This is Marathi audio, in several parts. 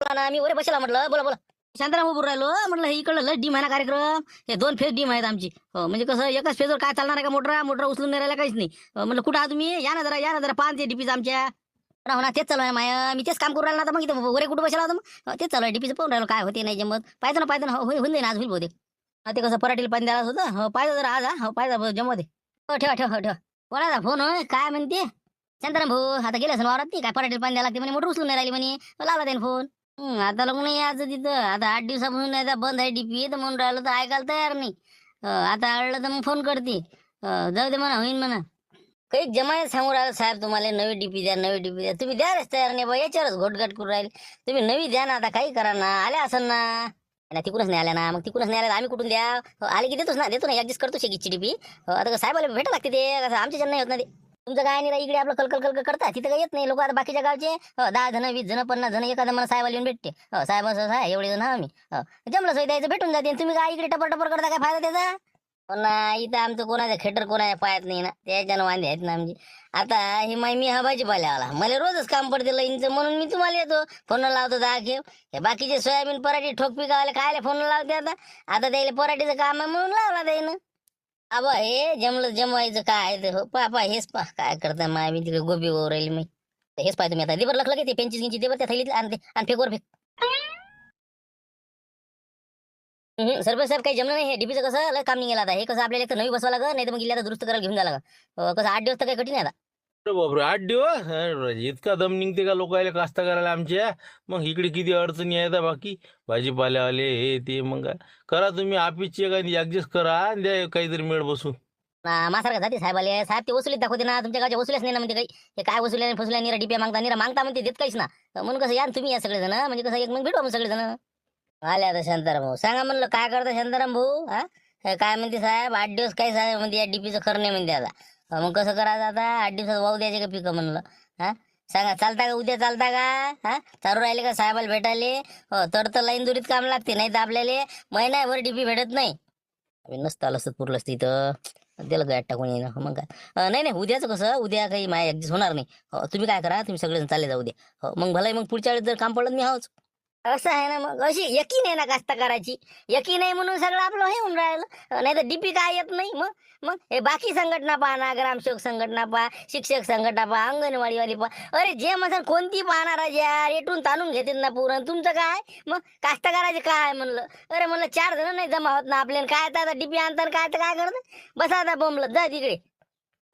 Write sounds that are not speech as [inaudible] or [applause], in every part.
ना मी वर बसला म्हटलं बोला बोला. शांताराम उभं राहिलो म्हटलं हे इकडलं लस डीम आहे ना कार्यक्रम. हे दोन फेज डीम आहेत आमची. हो, म्हणजे कसं एकाच फेजवर काय चालणार आहे का मोटर? मोटर उचलून नाही राहिला काहीच नाही. अं, कुठं आहात तुम्ही? या ना जरा या ना जरा. पाहते ते आमच्या हो ना, हो ना तेच चालू आहे माया. मी तेच काम करू राहिला ना आता. मग इथं वरे कुठं बसला होता मग? अं, तेच चालू आहे. डीपीचं पाहून राहिलो काय होते नाही जमत पाहिजे ना पाहिजे ना. हो, हो होऊन जाईल आज होईल बहुतेक. हा, ते कसं पराठीला पाणी द्यायला होतं. हो पाहिजे जरा आज हा. हो पाहिजे जमत आहे. हो ठेवा ठेवा हो, ठेवा. कोणाचा फोन होय काय म्हणते? शांताराम भाऊ आता गेले असं वावरात. नाही काय पराठीला पाणी द्यायला लागते म्हणे. मोटर उचलून नाही राहिली म्हणे. लावला त्याने फोन. हं, आता लग्न नाही यायचं तिथं. आता आठ दिवसापासून नाही आता बंद आहे डीपी तर म्हणून राहिलं तर ऐकायला तयार नाही. अं, आता आळलं तर मग फोन करते. अं, जाऊ दे म्हणा होईन म्हणा. काही जमाय सांगू राहिलं साहेब तुम्हाला नवी डीपी द्या नवी डीपी द्या. तुम्ही द्यायलाच तयार नाही बा याच्यावरच घोटघाट करू राहिले. तुम्ही नवी द्या ना आता काही करा ना. आल्या असन ना. नाही तिकडूनच नाही आल्या ना. मग तिकडूनच नाही आल्या तर आम्ही कुठून द्या? आले की देतोच ना. देतो ना ऍडजस्ट करतो शेकीची डीपी आता साहेबाला भेटा लागते ते. कसं आमच्या जण नाही होत ना ते. तुमचं काय नाही इकडे आपलं कलकल कलकल करता तिथं काही येत नाही. लोक आता बाकीच्या गावचे हो, दहा जण वीस जण पन्नास जण एखादा मला साहेबाला येऊन भेटते. हो, साहेब असं आहे एवढे जण आम्ही. हो, जमलं सोय द्यायचं भेटून जाते. तुम्ही काय इकडे टपर टपर करता काय फायदा त्याचा? हो पण इथं आमचं कोणाचं खेटर कोणाच्या पायात नाही ना. त्याच्यानं वांदे आहेत ना आमची. आता हे माय मी हा भाजीपाल्यावाला मला रोजच काम पडते लाईनचं म्हणून मी तुम्हाला येतो. फोन लावतो दहा खेळ हे बाकीचे सोयाबीन पराठी ठोक पिकावाले खायला फोन लावते आता. आता त्याला पराठीचं काम आहे म्हणून लावला त्यानं. आबा हे जमलं जमवायचं काय? ते हो पा हेच पा काय करता माय मी तिकडे गोबी ओवर राहील मी हेच पाय तुम्ही आता. देवर लखलं की ते पेंचीस गिंची देवर त्या थैलीत आणते आणि फेकवर फेक. हम्म, सरपंच साहेब काही जमलं नाही हे. डीपीचं कसं लय काम निघाला आता. हे कसं आपल्याला एक तर नवी बसवा लागं नाही तर मग इल्ला दुरुस्त करायला घेऊन जायला लागं कसं आठ दिवस तर काही कठीण आहे आता. अरे बापरे आठ दिवस? अरे, इतका दम निघते का लोकायला कास्ता करायला आमच्या? मग इकडे किती अडचणी आहेत बाकी? भाजीपाल्यावाले हे ते मग काय? करा तुम्ही ऑफिसची काही ऍडजस्ट करा आणि द्या काहीतरी मेळ बसून. मासारखा जाते साहेबाले. साहेब ते वसुलीत दाखवते ना तुमच्या गावच्या वसुलीच नाही ना म्हणते काही. हे काय वसुल्या फसुल्या निरा डिप्या मागता निरा मागता म्हणते देत काहीच ना. तर म्हणून कसं या ना तुम्ही या सगळेजण म्हणजे कसं एक मग भेटू आम्ही सगळेजण. आले आता शांताराम भाऊ. सांगा म्हणलं काय करता शांताराम भाऊ हा? काय म्हणते साहेब आठ दिवस काय साहेब म्हणते या डीपीचं खरं नाही म्हणते आता. मग कसं करायचं आता? आठ दिवसात वाहू द्यायचे का पिकं म्हणलं? हा? सांगा चालता का? उद्या चालता का? हा? चालू राहिले का? साहेबाला भेटायले? हो तर तर लाईन दुरीत काम लागते नाही तर आपल्याला महिनाभर डीपी भेटत नाही. नसतं आलं असत पुरलं असतं इथं त्याला गाठ टाकून येईन मग काय? नाही नाही उद्याचं कसं? उद्या काही माय ऍडजस्ट होणार नाही. हो, तुम्ही काय करा? तुम्ही सगळेजण चालले जाऊ दे हो मग भलाई मग पुढच्या वेळेस जर काम पडलं मी हाच असं आहे ना मग. अशी यकीन आहे ना कास्तकाराची. यकीन आहे म्हणून सगळं आपलं हे होऊन राहिलं. नाही तर डीपी काय येत नाही मग. मग हे बाकी संघटना पहा ना ग्रामसेवक संघटना पहा शिक्षक संघटना पहा अंगणवाडीवाली पहा. अरे जे म्हणतात कोणती पाहणार आहे रेटून ताणून घेते ना पुरण तुमचं काय? मग कास्तकाराचे काय म्हणलं? अरे म्हणलं चार जण नाही जमा होत ना आपल्याला काय आता डीपी आणतात काय तर काय करत? बसा आता बोंबलं जा तिकडे.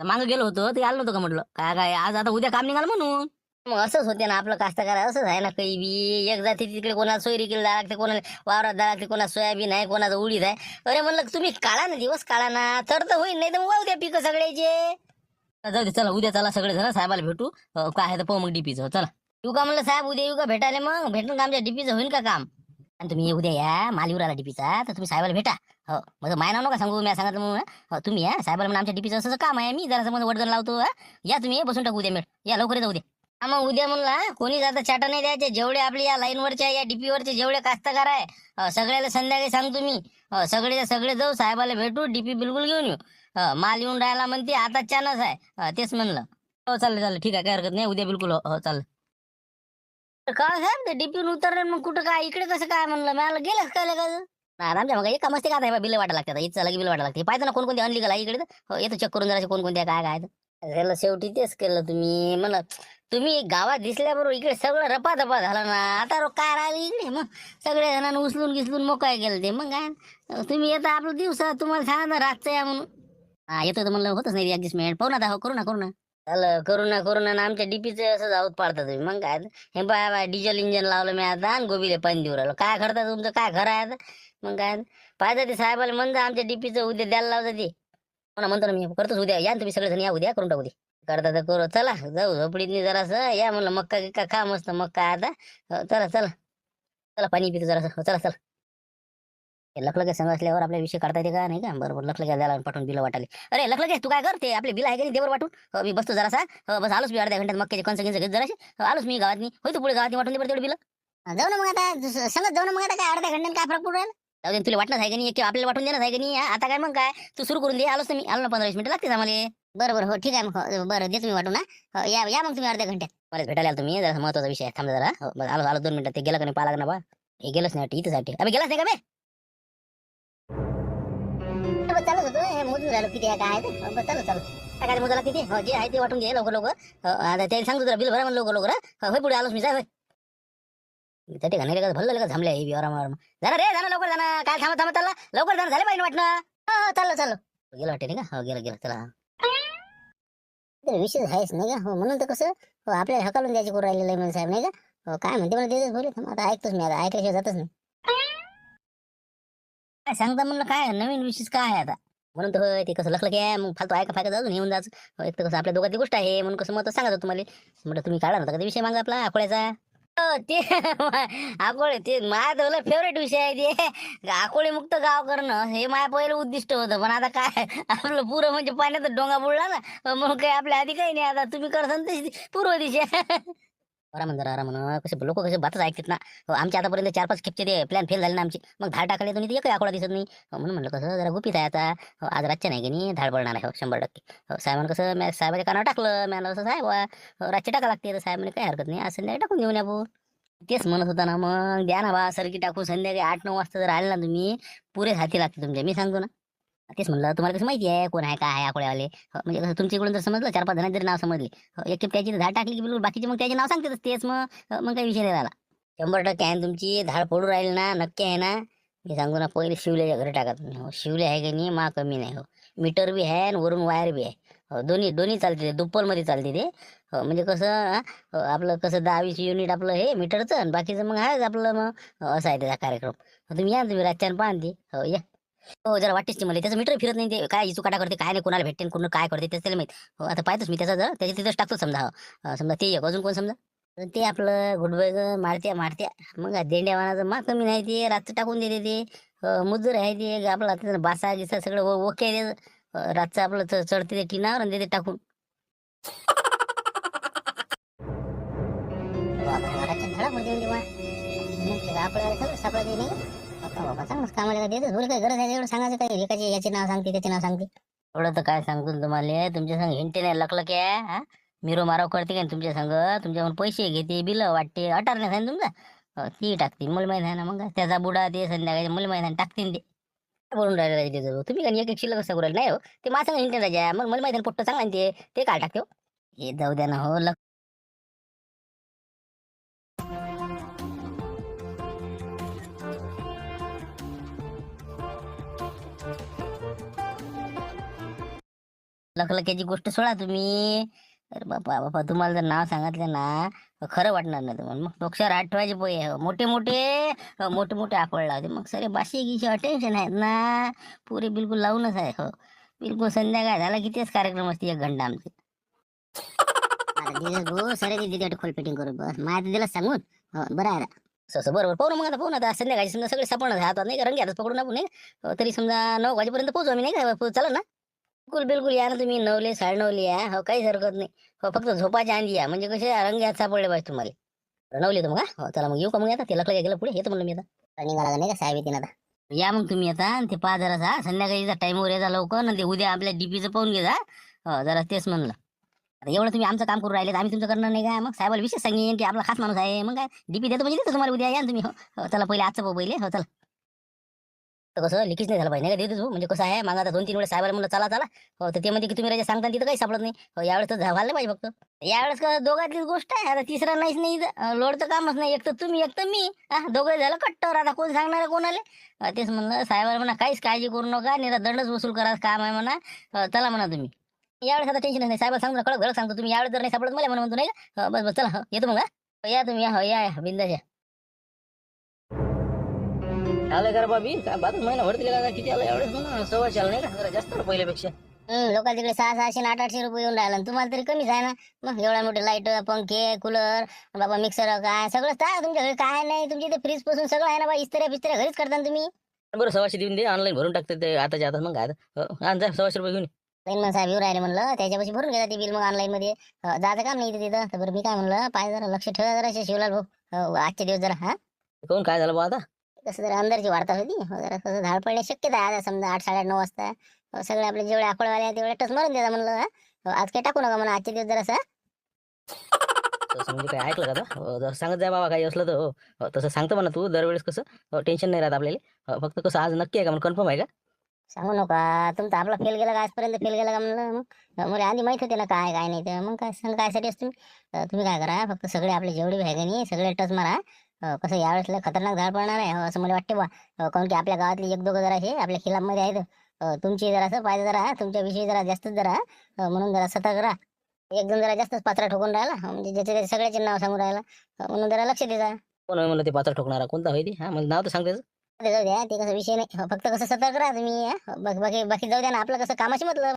मागं गेलो होतो. ते आलो नव्हतं का म्हटलं? काय काय आज आता उद्या काम निघाल म्हणून. मग असंच होते ना आपलं कास्तकार असंच आहे ना काही बी. एक जाती तिकडे कोणाला सोयरी केली जायला लागते कोणाला वावरात दळा लागते कोणाला सोयाबीन आहे कोणाचं उडीद आहे. अरे म्हणलं तुम्ही काढा ना दिवस काढा ना तर तर होईल नाही तर मग उद्या पिकं सगळ्याचे. जाऊ दे चला उद्या चला सगळे जण साहेबाला भेटू. काय आहे तर पाहू मग डीपीचं चला. येऊ का म्हणलं साहेब उद्या येऊ का भेटायला मग? भेटून का आमच्या डीपीचं होईल का काम? आणि तुम्ही उद्या या मालीवर आला डीपीचा तर तुम्ही साहेबाला भेटा. हो मग माय नाव नका सांगू मी सांगितलं म्हणून. हो, तुम्ही या साहेबाला म्हणून आमच्या डीपीचं असं काम आहे मी जरा समज वडदन लावतो या तुम्ही बसून टाकू उद्या मेळ या लवकर जाऊ दे मग उद्या म्हणला कोणी आता चाटा नाही द्यायचे. जेवढे आपले या लाईनवरच्या या DP वरचे जेवढे कास्तकार आहे सगळ्याला संध्याकाळी सांगतो मी. सगळे सगळे जाऊ साहेबाला भेटू डीपी बिलकुल घेऊन येऊ. माल येऊन राहायला म्हणते आता चानस आहे. तेच म्हणलं. हो चालेल चालेल ठीक आहे काय हरकत नाही उद्या बिलकुल हो, हो चालेल. काय साहेब ते डीपी उतरले मग कुठं काय इकडे कसं काय म्हणलं? मला गेलं काय का आमच्या मग एक मस्ती का बिल वाटा लागतात. इथं लगे बिल वाटा लागते. पाहिजे ना कोणकोणते अनलिगल आहे इकडे? तर. येतो चेक करून जरा कोणकोणत्या काय काय ह्याला शेवटी तेच केलं तुम्ही. मला तुम्ही गावात दिसल्याबरोबर इकडे सगळं रपा दपा झाला ना. आता रो काय राहिली इकडे? मग सगळ्या जणांना उचलून घिसलून मोकाय केलं ते. मग काय? तुम्ही येता आपलं दिवसात तुम्हाला सांगा ना रातचं या म्हणून. हा येतो तर म्हणलं होतच नाही ऍडजस्टमेंट पाहू ना आता हो करू ना करू ना. झालं करू ना करू ना. आमच्या डीपीचं असं जाऊत पाडता तुम्ही. मग काय? हे बा डिझेल इंजन लावलं मी आता आणि गोबीले पाणी देऊ राहिलो. काय करता तुमचं? काय खरं आहे आता? मग काय? पाहिजे ते साहेबाला म्हणजे आमच्या डीपीचं उद्या द्यायला लावतं ते. हो म्हणतो ना मी करतोच उद्या. या ना तुम्ही सगळेजण या उद्या करून टाकू दे. करता तर करू. चला जाऊ झोपडीतनी जरासं. या म्हणलं मक्का गिक्का खा मस्त मक्का आता. हो, चला चला. चला पाणी पितो जरासं. हो, चला चला. हे लखलगे संघ असल्यावर आपल्या विषय काढता येते का? नाही का? बरोबर लखलगे द्यायला पाठवून बिलं वाटाले अरे लखलगे तू काय कर ते आपले बिल आहे का नाही देवर वाटून? हो मी बसतो जरासा. हो बस आलोच मी अर्ध्या घंट्यात मक्क्याचे कणसं गिंस घेत जरासे हो, आलोच मी गावातनी. होय तू पुढे गावात वाटून दे बरं तेवढे बिल. जाऊ ना मग आता. संगत जाऊ ना मग आता. काय अर्ध्या घंट्यात काय फरक पडू राहिला? जाऊ दे, तुला वाटणं आहे की नाही? किंवा आपल्याला वाटून देणं आहे की नाही? आता काय मग काय? तू सुरू करून दे. आलोच मी. आलो ना पंधरा वीस मिनिटं. लागते आम्हाला बरं बरं. हो ठीक आहे मग. हो, बरं. दे तुम्ही वाटून ना हो, या या मग तुम्ही अर्ध्या घंट्यात. मला भेटायला तुम्ही. जरा महत्त्वाचा विषय थांब जरा. हो, आलो आलो दोन मिनिटं. ते गेलं का नाही? पाला ना बा हे गेलंच नाही वाटतं, साठी अभि गेलाच नाही का बे? चालू होतो. हे मोजून झालं किती आहे काय आहे चालू चालू काय मोजायला किती हो जे आहे ते वाटून घे लवकर लवकर. आता त्याला सांगतो जरा बिल भरा म्हणून लवकर लवकर हो, होय पुढे आलोच मी. जाय होय. त्या ठिकाणी का भरलं का थांबले हे आराम आराम जाणार रे जाणार लवकर जाणार काय थांब थांब चालला लवकर जाणार झाले पाहिजे वाटणं. हा चाललो चाललो. गेलं वाटते नाही का हो गेलं गेलं चला. विशेष आहेच नाही का? हो म्हणून तर कसं हो आपल्याला हकालून द्यायची करू राहिलेलं आहे साहेब नाही का? हो काय म्हणते मला देतच बोलू आता ऐकतोच मी आता ऐकल्याशिवाय जातच नाही. काय सांगता म्हणलं काय नवीन विशेष काय आहे आता? म्हणून तर होय ते कसं लखलं की मग फालतू ऐका फायदा जाऊन येऊन जायचं हो, एक तर कसं आपल्या दोघातली गोष्ट आहे म्हणून कसं मग सांगत तुम्हाला म्हटलं तुम्ही काढा ना कधी विषय मागा आपला अकोळ्याचा ते आकोळे ते माझा फेवरेट विषय आहे ते. आकोळे मुक्त गाव करणं हे माझ्या पहिलं उद्दिष्ट होतं. पण आता काय आपलं पुरं म्हणजे पाण्यात डोंगा बुडला ना मग काही आपल्या आधी काही नाही. आता तुम्ही करसान तशी पूर्व दिशा. आराम जरा आराम कसे लोक कसे बातच ऐकतात ना. हो, आमच्या आतापर्यंत चार पाच खेपचे ते प्लॅन फेल झाले ना आमचे. मग धाड टाकले तुम्ही ते एकही आकडा दिसत नाही. हो, म्हणून म्हणलं कसं जरा गुपित आहे आता. हो, आज रातच्या नाही की नाही धाड पडणार आहे हो, शंभर टक्के. हो, साहेबांना कसं मॅ साहेबाच्या कानावर टाकलं मॅन कसं साहेब बुवा, रातचे टाका लागते. तर साहेब काही हरकत नाही आज संध्याकाळी टाकून घेऊन या भाऊ. तेच म्हणत होता ना मग द्या ना बा सरकी टाकू संध्याकाळी आठ नऊ वाजता जर आले ना तुम्ही पुरे हाती लागते तुमच्या. मी सांगतो ना. तेच म्हणलं तुम्हाला कसं माहिती आहे कोण आहे काय आहे आकोळ्यावाले हो, म्हणजे कसं तुमच्या इकडून जर समजलं चार पाच जणांनी जरी नाव समजले. हो, एक त्याची धाड टाकली की बिलकुल बाकीचे मग त्याचे नाव सांगतेच तेच मग. हो, मग काही विषय नाही झाला. शंभर टक्के आहे ना तुमची धाड पडू राहील ना नक्की आहे ना. मी सांगू ना पहिले शिवल्याच्या घरी टाकत हो शिवले आहे की नाही मा कमी नाही. हो मीटर बी आहे आणि वरून वायर बी आहे. हो दोन्ही दोन्ही चालते ते दुप्पलमध्ये चालते ते. हो म्हणजे कसं हो, आपलं कसं दहा वीस युनिट आपलं हे मीटरचं आणि बाकीचं मग आहेच आपलं मग. हो, असं आहे त्याचा कार्यक्रम. तुम्ही या तुम्ही रातच्यानं पाहा ना ते. हो या. हो जरा वाटतेच मला. त्याचं मीटर फिरत नाही ते काय इचू काटा करते काय नाही कोणाला भेटते कोण काय करते त्याचं त्याला माहीत. हो आता पाहतोच मी त्याचा जर त्याच्या तिथंच टाकतो समजा. हो समजा ते एक अजून कोण समजा? ते आपलं गुडबैग मारत्या मारत्या. मग देंड्या वाणाचं मा कमी नाही ते रातचं टाकून देते ते. हो, मुजूर आहे ते आपलं बासा गिसा सगळं ओ- ओके आहे त्याचं. अं, रातचं आपलं च- चढते ते टिनावर आणि देते टाकून. [laughs] रातच्या धडा म्हणजे बा. मग ते आपल्याला सगळं नाही? हो का? बाप्पा कामाला का देतच बोल काय गरज आहे एवढं सांगायचं काय एकाचे याचे नाव सांगते त्याचे नाव सांगते एवढं तर काय सांगतो तुम्हाला तुमच्या संग हिंटे नाही लकलं काय हा. मिरो माराव करते काय तुमच्या संग तुमच्याकडून पैसे घेते बिल वाटते अटार नाही सांग तुमचा ती टाकते मला माहीत आहे ना मग त्याचा बुडा ते. संध्याकाळी मला माहीत आहे ना, ते बोलून राहिले राजे तुम्ही काय एक एक शिल्लक कसं करू नाही हो ते माझं संग हिंटे राजा मग मला माहिती आहे ना, पोट्ट चांगला ते. ते काय टाकते हो. हे जाऊ द्या ना हो लक लखलक्याची गोष्ट सोडा तुम्ही. अरे बापा बापा तुम्हाला जर नाव सांगितलं ना खरं वाटणार नाही तुम्हाला. मग डोक्षावर आठवायचे पोहे. हो, मोठे मोठे हो, मोठे मोठे आकळ लावते. मग सरे बाशी गिशी अटेन्शन आहेत ना. पुरे बिलकुल लावूनच आहे हो. बिलकुल संध्याकाळ झाला की तेच कार्यक्रम असते एक घंटा आमचे. आता दिवस सरे दिदी खोल फिटिंग करू बस माझ्या दिलं सांगून. हो, बरं आहे ना. असं बरोबर. पाहू ना मग आता पाहू ना आता. संध्याकाळी समजा सगळे सापडणार हातात नाही का रंगी हातात पकडून आपण तरी समजा नऊ वाजेपर्यंत पोहोचू आम्ही नाही का? चालेल ना. बिलकुल बिलकुल या ना तुम्ही नवले साडेनऊले या. हो काहीच हरकत नाही. हो फक्त झोपाच्या आंधी या. म्हणजे कसे रंग हात सापडले पाहिजे तुम्हाला. नवले तर मग हा? हो चला मग येऊ का मग आता? ते लकलं गेलं पुढे. येतो म्हणलं मी आता. निघाला नाही का साहेब येते आता? या मग तुम्ही आता आणि ते पहा जरा जा संध्याकाळी टाईमवर येजा लवकर. ना ते उद्या आपल्या डीपीचं पाहून घे जा हो? जरा तेच म्हणलं. आता एवढं तुम्ही आमचं काम करू राहिले तर आम्ही तुमचं करणार नाही का? मग साहेबाला विशेष सांगेन की आपला खास माणूस आहे. मग काय? डीपी देतो म्हणजे देतो तुम्हाला उद्या. या ना तुम्ही. हो हो, चला पहिले आजचं पाहू पहिले. हो चला. तर कसं लिखीच नाही झालं पाहिजे नाही का देतच म्हणजे कसं आहे मग आता दोन तीन वेळेस साहेबाला म्हणलं चला चला. हो तर ते म्हणते की तुम्ही राजा सांगता तिथं काही सापडत नाही. हो यावेळेस तर झालं पाहिजे फक्त. यावेळेस का दोघातलीच गोष्ट आहे. आता तिसरा नाहीच नाही लोडचं कामच नाही. एक तर तुम्ही एक तर मी. हा दोघं झालं कट्टर. आता कोण सांगणार कोणाला? तेच म्हणलं साहेबाला म्हणा काहीच काळजी करू नका. निरा दंडच वसूल करा काम आहे म्हणा. चला म्हणा तुम्ही. यावेळेस आता टेन्शन नाही. साहेब सांगतो कळक घडक सांगतो. तुम्ही यावेळेस जर नाही सापडत मला म्हणून म्हणतो नाही बस बस चला. हो, येतो मग हो, या तुम्ही या हो या या. आलं करा बाबी? काय महिना का किती आलं? एवढेच म्हणा सव्वाशे आलं नाही का जरा जास्त आलं पहिल्यापेक्षा तिकडे सहा सहाशे आठ आठशे रुपये येऊन राहिला आणि तुम्हाला तरी कमीच आहे ना? मग एवढ्या मोठे लाइट पंखे कूलर बाबा मिक्सर काय? सगळं काय तुमच्या घरी काय नाही तुमच्या इथे फ्रीजपासून सगळं आहे ना बा इस्त्र्या फिस्त्र्या घरीच करता ना तुम्ही? बरं सव्वाशे देऊन दे ऑनलाईन भरून टाकते ते आताच्या आता मग काय? आता. हो, आण जा सव्वाशे रुपये घेऊन ये. लाईन साहेब येऊ राहिले म्हणलं त्याच्यापाशी भरून घ्या ते बिल मग ऑनलाईन मध्ये. अं, जायचं काम नाही इथे तिथं. तर बरं मी काय म्हणलं पाय जरा लक्ष ठेवा जरा शिवलाल भाऊ. अं, आजचे दिवस जरा हा? काहून काय झालं बा आता? कसं जरा अंदरची वार्ता होती. हो, जरा झाड पडण्याची शक्यता आहे आता समजा आठ साडेआठ नऊ वाजता. हो, सगळे आपले जेवढे आकळवाले आहेत तेवढे टच मारून द्या म्हणलं हा. आज काही टाकू नका म्हणा. आजचे दिवस जरा तसं म्हणजे काय ऐकलं का जर सांगत जा बाबा काही असलं तर हो. तसं सांगतो म्हणा तू दरवेळेस कसं टेन्शन नाही राहत आपल्याला. फक्त कसं आज नक्की आहे का म्हणून कन्फर्म आहे का? सांगू नका. तुमचा आपला फेल गेला का? आजपर्यंत फेल गेला का म्हणलं? मग मला आधी माहीत होते ना काय काय नाही तर मग काय सांग कायसाठी असतो तुम्ही अं, तुम्ही काय करा फक्त सगळे आपले जेवढे आहे का नाही सगळे टच मारा कसं यावेळेस लय खतरनाक झाड पडणार आहे. हो, असं मला वाटते बा. अं, काऊन की आपल्या गावातले एक दोघं जरा असे आपल्या खिलाफमध्ये आहेत. तुमची जरा असं पाहिजे जरा तुमच्या विषयी जरा जास्तच जरा म्हणून जरा सतर्क राहा. एकदम जरा जास्तच पात्रा ठोकून राहिला. म्हणजे ज्याचे त्याचे सगळ्याचे नाव सांगून राहिला. म्हणून जरा लक्ष देजा. कोण म्हणलं ते पात्र ठोकणारा? कोणता ते? हा मला नाव तर सांगतेच ते जाऊ द्या ते कसं विषय नाही. हो, फक्त कसं सतर्क राहा तुम्ही हा. बाकी बाकी जाऊ द्या ना. आपलं कसं कामाशी मतलब.